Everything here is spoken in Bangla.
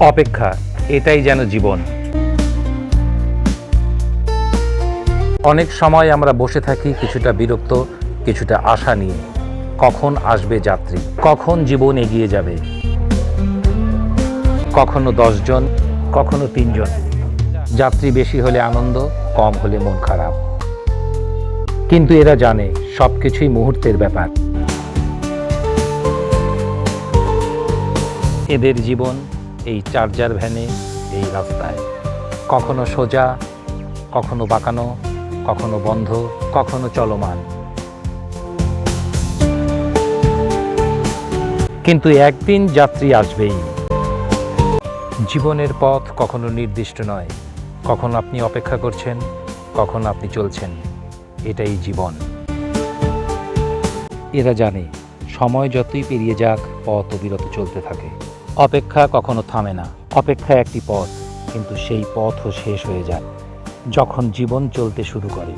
অপেক্ষা, এটাই যেন জীবন। অনেক সময় আমরা বসে থাকি কিছুটা বিরক্ত, কিছুটা আশা নিয়ে। কখন আসবে যাত্রী? কখন জীবন এগিয়ে যাবে? কখনো দশজন, কখনো তিনজন। যাত্রী বেশি হলে আনন্দ, কম হলে মন খারাপ। কিন্তু এরা জানে সব কিছুই মুহূর্তের ব্যাপার। এদের জীবন এই চার্জার ভ্যানে, এই রাস্তায়। কখনো সোজা, কখনো বাঁকানো, কখনো বন্ধ, কখনো চলমান। কিন্তু একদিন যাত্রী আসবেই। জীবনের পথ কখনো নির্দিষ্ট নয়। কখন আপনি অপেক্ষা করছেন, কখন আপনি চলছেন, এটাই জীবন। এরা জানে, সময় যতই পেরিয়ে যাক, পথ অবিরত চলতে থাকে। অপেক্ষা কখনো থামে না। অপেক্ষা একটি পথ, কিন্তু সেই পথও শেষ হয়ে যায়, যখন জীবন চলতে শুরু করে।